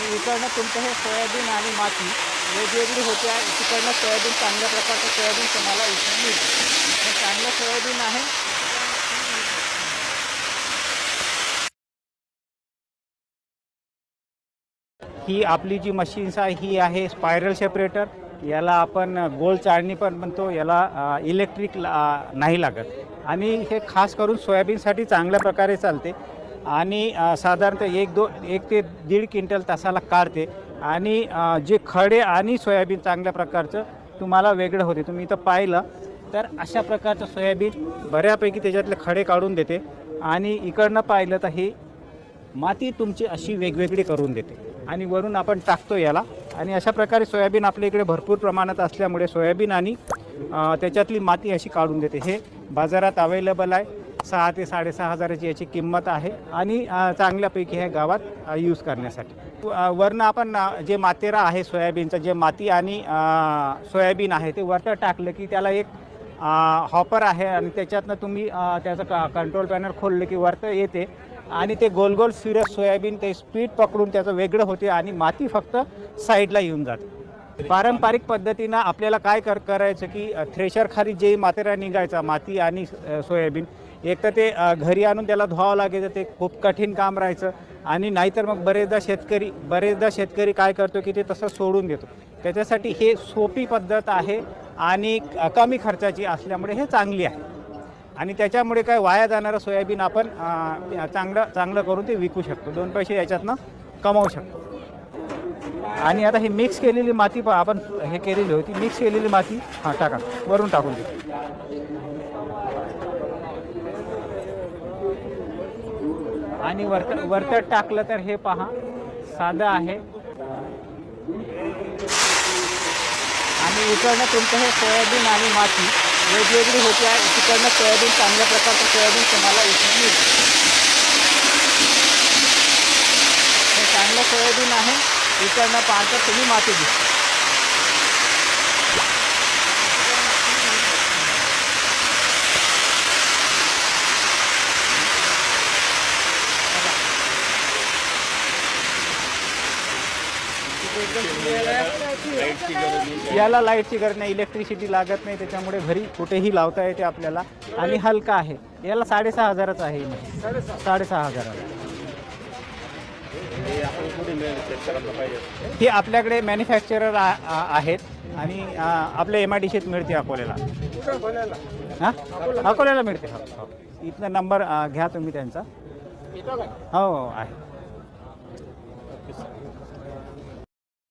आणि इकडनं तुमचं हे सोयाबीन आणि माती वेगवेगळी होते आहे. तिकडनं सोयाबीन चांगल्या प्रकारचं सोयाबीन तुम्हाला इथून मिळतं. हे चांगलं सोयाबीन आहे. ही आपली जी मशीन्स आहे ही आहे स्पायरल सेपरेटर याला आपण गोल चाळणी पण म्हणतो याला इलेक्ट्रिक नाही लागत. आणि हे खास करून सोयाबीनसाठी चांगल्या प्रकारे चालते. आणि साधारणतः एक दोन एक ते दीड क्विंटल तासाला काढते. आणि जे खडे आणि सोयाबीन चांगल्या प्रकारचं तुम्हाला वेगळं होते. तुम्ही इथं पाहिलं तर अशा प्रकारचं सोयाबीन बऱ्यापैकी त्याच्यातले खडे काढून देते. आणि इकडनं पाहिलं तर ही माती तुमची अशी वेगवेगळी करून देते. आणि वरून आपण टाकतो याला. आणि अशा प्रकारे सोयाबीन आपल्या इकडे भरपूर प्रमाणात असल्यामुळे सोयाबीन आणि त्याच्यातली माती अशी काढून देते. हे बाजारात अवेलेबल आहे. सहा ते साडेसहा हजाराची याची किंमत आहे आणि चांगल्यापैकी ह्या गावात यूज करण्यासाठी. वरनं आपण जे मातेरा आहे सोयाबीनचं जे माती आणि सोयाबीन आहे ते वरतं टाकलं की त्याला एक हॉपर आहे आणि त्याच्यातनं तुम्ही त्याचं क कंट्रोल पॅनल खोललं की वरतं येते आणि ते गोल गोल फिरत सोयाबीन ते स्पीड पकडून त्याचं वेगळं होते आणि माती फक्त साईडला येऊन जाते. पारंपरिक पद्धतीनं आपल्याला काय कर करायचं की थ्रेशरखाली थ्रेशर खाली जे मातेरा निघायचा माती आणि सोयाबीन एक तर ते घरी आणून त्याला धुवावं लागायचं ते खूप कठीण काम राहायचं. आणि नाहीतर मग बरेचदा शेतकरी बरेचदा शेतकरी काय करतो की ते तसं सोडून देतो. त्याच्यासाठी हे सोपी पद्धत आहे आणि कमी खर्चाची असल्यामुळे हे चांगली आहे. आणि त्याच्यामुळे काय वाया जाणारं सोयाबीन आपण चांगलं चांगलं करून ते विकू शकतो. दोन पैसे याच्यातनं कमावू शकतो. आणि आता ही मिक्स केलेली माती पण आपण हे केलेली होती. मिक्स केलेली माती हां टाका. वरून टाकून दे आणि वरत वरतं टाकलं तर हे पहा साधं आहे. आणि इकडनं तुमचं हे सोयाबीन आणि माती वेगवेगळी होती आहे. तिकडनं सोयाबीन चांगल्या प्रकारचं सोयाबीन तुम्हाला इथून मिळतं हे चांगलं सोयाबीन आहे. इकडनं पाहता तुम्ही माती दिसते. याला लाईटची गरज नाही इलेक्ट्रिसिटी लागत नाही त्याच्यामुळे घरी कुठेही लावता येते आपल्याला. आणि हलका आहे. याला साडेसहा हजाराचा आहे साडेसहा हजाराला. हे आपल्याकडे मॅन्युफॅक्चरर आहेत आणि आपल्या एम आय डी सीत मिळते अकोल्याला. हां? अकोल्याला मिळते हो, हो. इथनं नंबर घ्या तुम्ही त्यांचा. हो हो आहे.